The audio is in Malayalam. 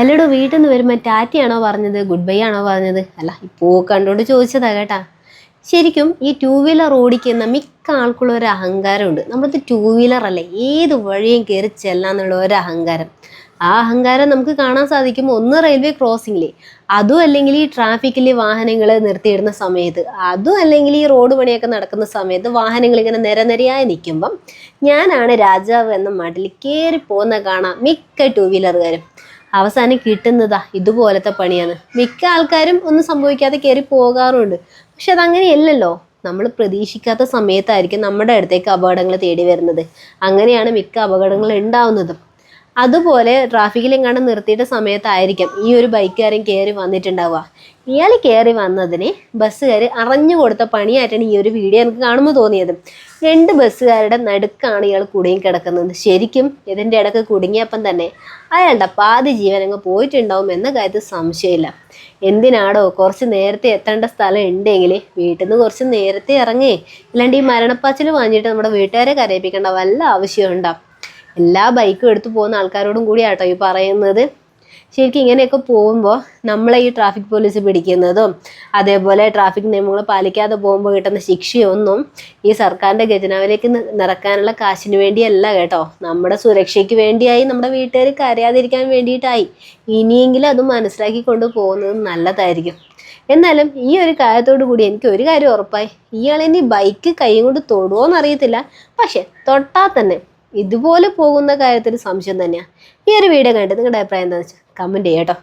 അല്ലടോ വീട്ടിൽ നിന്ന് വരുമ്പോൾ ടാറ്റയാണോ പറഞ്ഞത്? ഗുഡ് ബൈ ആണോ പറഞ്ഞത്? അല്ല ഇപ്പോൾ കണ്ടോണ്ട് ചോദിച്ചതാ കേട്ടാ. ശരിക്കും ഈ ടൂ വീലർ ഓടിക്കുന്ന മിക്ക ആൾക്കുള്ള ഒരു അഹങ്കാരമുണ്ട്. നമ്മളത് ടൂ വീലർ അല്ലേ ഏത് വഴിയും കയറി ചെല്ലാന്നുള്ള ഒരു അഹങ്കാരം. ആ അഹങ്കാരം നമുക്ക് കാണാൻ സാധിക്കും ഒന്ന് റെയിൽവേ ക്രോസിംഗിൽ അതും അല്ലെങ്കിൽ ഈ ട്രാഫിക്കിൽ വാഹനങ്ങൾ നിർത്തിയിടുന്ന സമയത്ത് അതും അല്ലെങ്കിൽ ഈ റോഡ് പണിയൊക്കെ നടക്കുന്ന സമയത്ത് വാഹനങ്ങൾ ഇങ്ങനെ നിരനിരയായി നിൽക്കുമ്പം ഞാനാണ് രാജാവ് എന്ന മട്ടിൽ കയറി പോകുന്ന കാണാം മിക്ക ടൂ വീലറുകാരും അവസാനം കിട്ടുന്നതാ ഇതുപോലത്തെ പണിയാണ്. മിക്ക ആൾക്കാരും ഒന്നും സംഭവിക്കാതെ കയറി പോകാറുണ്ട്. പക്ഷെ അതങ്ങനെയല്ലല്ലോ. നമ്മൾ പ്രതീക്ഷിക്കാത്ത സമയത്തായിരിക്കും നമ്മുടെ അടുത്തേക്ക് അപകടങ്ങൾ തേടി വരുന്നത്. അങ്ങനെയാണ് മിക്ക അപകടങ്ങൾ ഉണ്ടാവുന്നതും. അതുപോലെ ട്രാഫിക്കിൽ എങ്ങാണ്ട് നിർത്തിയിട്ട സമയത്തായിരിക്കും ഈ ഒരു ബൈക്കുകാരൻ കയറി വന്നിട്ടുണ്ടാവുക. ഇയാൾ കയറി വന്നതിന് ബസ്സുകാർ അറിഞ്ഞു കൊടുത്ത പണിയായിട്ടാണ് ഈ ഒരു വീഡിയോ എനിക്ക് കാണുമ്പോൾ തോന്നിയത്. രണ്ട് ബസ്സുകാരുടെ നടുക്കാണ് ഇയാൾ കുടുങ്ങി കിടക്കുന്നത്. ശരിക്കും ഇതിന്റെ ഇടയ്ക്ക് കുടുങ്ങിയപ്പം തന്നെ അയാളുടെ പാതി ജീവൻ അങ്ങ് പോയിട്ടുണ്ടാവും എന്ന കാര്യത്തിൽ സംശയമില്ല. എന്തിനാടോ കുറച്ച് നേരത്തെ എത്തേണ്ട സ്ഥലം ഉണ്ടെങ്കിൽ വീട്ടിൽ നിന്ന് കുറച്ച് നേരത്തെ ഇറങ്ങി. ഇല്ലാണ്ട് ഈ മരണപ്പാച്ചിൽ വാങ്ങിയിട്ട് നമ്മുടെ വീട്ടുകാരെ കരയിപ്പിക്കേണ്ട വല്ല ആവശ്യമുണ്ടോ എല്ലാ ബൈക്കും എടുത്ത് പോകുന്ന ആൾക്കാരോടും കൂടിയാട്ടോ ഈ പറയുന്നത്. ശരിക്കും ഇങ്ങനെയൊക്കെ പോകുമ്പോൾ നമ്മളെ ഈ ട്രാഫിക് പോലീസ് പിടിക്കുന്നതും അതേപോലെ ട്രാഫിക് നിയമങ്ങൾ പാലിക്കാതെ പോകുമ്പോൾ കിട്ടുന്ന ശിക്ഷയൊന്നും ഈ സർക്കാരിന്റെ ഖജനാവിലേക്ക് നിറക്കാനുള്ള കാശിന് വേണ്ടിയല്ല കേട്ടോ. നമ്മുടെ സുരക്ഷയ്ക്ക് വേണ്ടിയായി നമ്മുടെ വീട്ടുകാർ കരയാതിരിക്കാൻ വേണ്ടിയിട്ടായി. ഇനിയെങ്കിലും അത് മനസ്സിലാക്കി കൊണ്ട് പോകുന്നത് നല്ലതായിരിക്കും. എന്നാലും ഈ ഒരു കാര്യത്തോടു കൂടി എനിക്ക് ഒരു കാര്യം ഉറപ്പായി. ഇയാൾ ഇനി ബൈക്ക് കൈ കൊണ്ട് തൊടുമോ എന്നറിയത്തില്ല പക്ഷെ തൊട്ടാൽ തന്നെ ഇതുപോലെ പോകുന്ന കാര്യത്തിൽ സംശയം തന്നെയാണ് ഈ ഒരു വീഡിയോ കണ്ടിട്ട് നിങ്ങളുടെ അഭിപ്രായം എന്താണെന്ന് വെച്ചാൽ കമന്റ് ചെയ്യാം കേട്ടോ